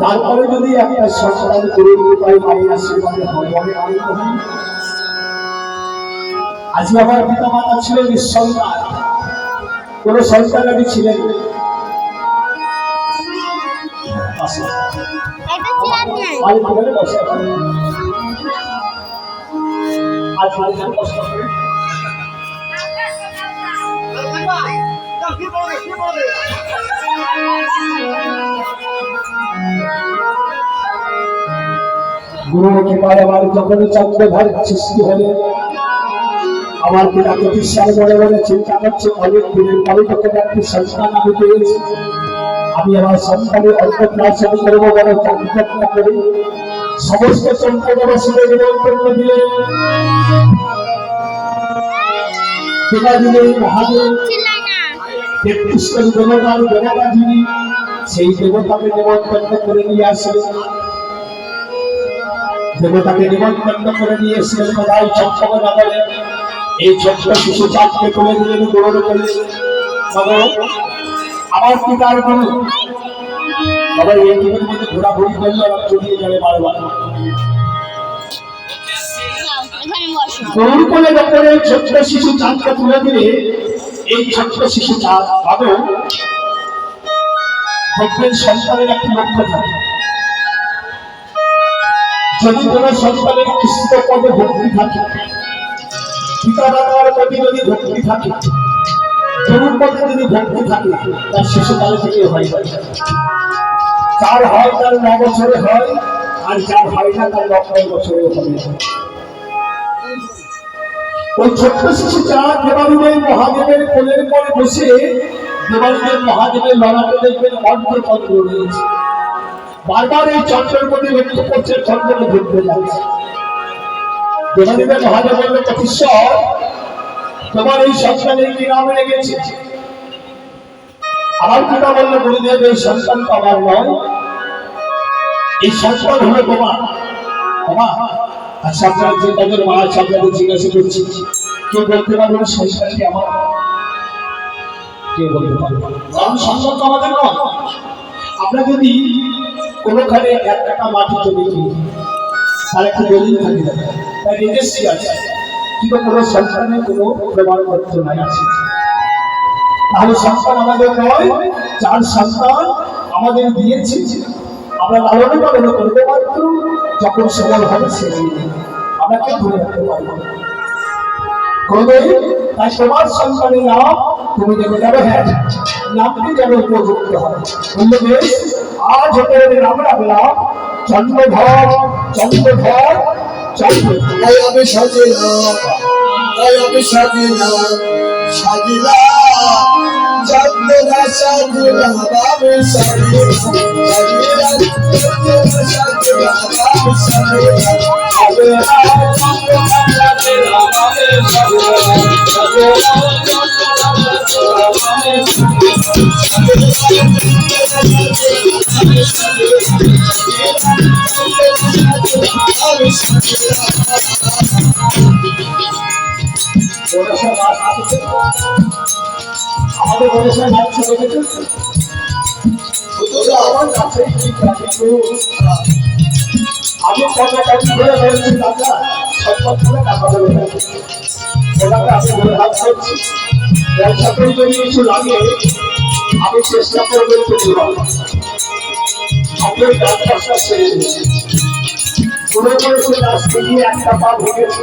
তারপরে যদি একটা সন্তান করে উপায় মায়ের আশীর্বাদে হয় অনেক আনন্দ হয়। আজকে আমার পিতা মাতা ছিলেন নিঃসন্তান। কোন সন্তান আমি ছিলেন আজ গুরুর কৃপায় আমার যখন চন্দ্রভার সৃষ্টি হলে, আমার পিতা প্রতিষ্ঠান চিন্তা করছে, অনেক দিনের একটি সন্তান আমি পেয়েছি। আমি আমার সন্তানের করব বলে চাকরি করে। সমস্ত চন্দ্রবাসীদের নিমন্ত্রণ দিলে। সেই দেবতাকে নিমন্ত্রণ করে নিয়ে আসলেন দেবতাকে নিমন্ত্রণ করে নিয়ে এসেছিলেন কোথায় চম্পক নগরে এই শিশু চাঁদকে তুলে দিলেন করে। আমার গুরু এই জীবনের মধ্যে ঘোরাঘুরি চলিয়ে যাবে বারবার। গরুর কোলে ছোট্ট শিশু চাঁদকে তুলে দিলে এই ছোট্ট শিশু চাঁদ দেখবেন সন্তানের একটি লক্ষ্য থাকে। যদি কোন সন্তানের কৃষ্ণ পদে ভক্তি থাকে পিতা মাতার প্রতি যদি ভক্তি থাকে গরুর পথে যদি ভক্তি থাকে, তার শিশুকাল থেকে হয়? যার হয় তার ন বছরে হয়, আর যার হয় না তার নব্বই বছরে হবে। ওই ছোট্ট শিশু চাঁদ দেবালুদের মহাদেবের কোলের পরে বসে দেবালুদের মহাদেবের লড়াতে দেখবেন অর্ধচন্দ্র রয়েছে বারবার এই চন্দ্রের প্রতি লক্ষ্য করছে চন্দ্রকে ঘুরতে যাচ্ছে। দেবালুদের মহাদেব বলল, প্রতিশ্বর, তোমার এই সন্তানের কি নাম লেগেছে? আমার পিতা বলল, গুরুদেব, এই সন্তান তো আমার নয়। এই সন্তান হলো তোমার। তোমার। আচ্ছা আপনার যে তাদের মা আছে জিজ্ঞাসা করছি কেউ বলতে পারবেন সন্তানটি আমার? কেউ বলতে পারবে। কারণ সন্তান তো আমাদের নয়। আমরা যদি কোনোখানে এক টাকা মাটি জমি তার একটা দলিল থাকে। তার রেজিস্ট্রি আছে। কিন্তু কোনো সন্তানের কোনো প্রমাণপত্র নাই আছে। তাহলে সন্তান আমাদের নয় যার সন্তান আমাদের দিয়েছে। আমরা লালন পালন করতে পারত যখন সময় হবে সে দিয়ে দেবে। আমরা কেউ ধরে রাখতে পারব। তাই তোমার সন্তানের নাম তুমি দেবে যাবে হ্যাঁ। নামটি যেন উপযুক্ত হয় বলল আজ হতে নাম রাখলাম চন্দ্রধর চন্দ্রধর চন্দ্রধর তাই আমি সাজিলাম তাই আমি সাজিলাম সাজিলাম চন্দ্রা চন্দ্রা আমাদের কিন্তু আমি করে টাকা আমি আমি চেষ্টা করব একটু দিয়ে একটা পা ভেঙেছে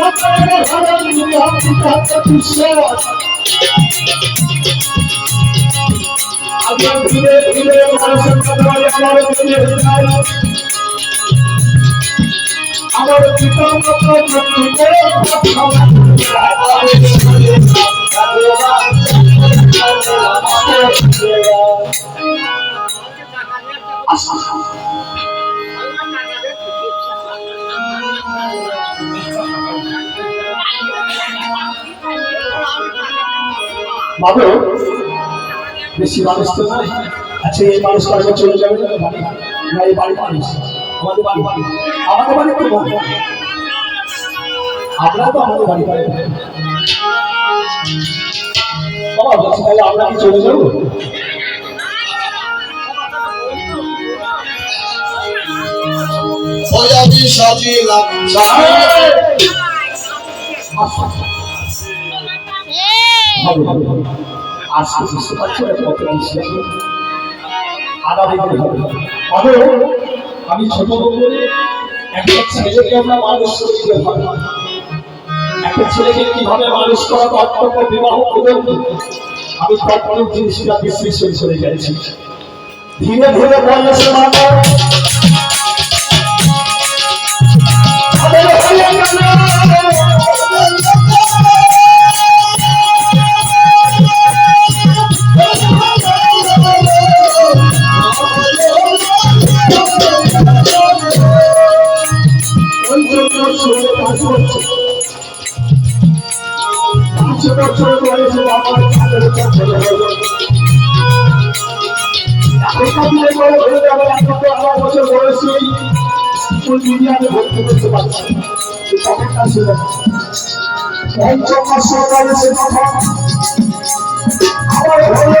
চন্দ্রা সাজিলাম আমি সাজিলাম সাজিলাম চন্দ্রা সাজিলাম আমি সাজিলাম ধীরে ধীরে মানুষের আমার আমার পিতা বাবু বেশি মানুষ তো নয়। আচ্ছা এই মানুষ বাড়ি চলে যাবে না বাড়ি না এই বাড়ি মানুষ। আমাদের বাড়ি আমাদের বাড়ি তো বলব। আমরা তো আমাদের বাড়ি বাড়ি বাবা বলছি তাহলে আমরা কি চলে যাব? সাজিলাম এই আমি ছোট একটা ছেলেকে আমরা মানুষ করে দিতে একটা ছেলেকে কীভাবে মানুষ করা কর্তব্য বিবাহ পর্যন্ত আমি কর্তব্য জিনিসটা বিশ্লেষণ করে যাচ্ছি। ধীরে ধীরে বয়সে মাথা পাঁচ বছর বয়সে আমার এখন তো আমার বছর বয়সে স্কুল মিডিয়ামে ভর্তি করতে পারছি তখনকার ছিল। পঞ্চম বছর বয়সে তখন আমার হয়ে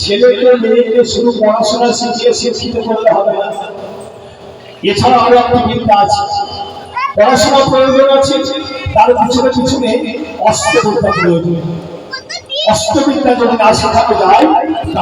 ছেলেকে, মেয়েকে শুধু পড়াশোনা শিখিয়ে শিক্ষিত করলে হবে না। এছাড়া আরও একটা বিদ্যা আছে। পড়াশোনা প্রয়োজন আছে, তার পিছনে পিছনে অস্ত্রবিদ্যা প্রয়োজন। অস্ত্রবিদ্যা যদি না শেখানো যায়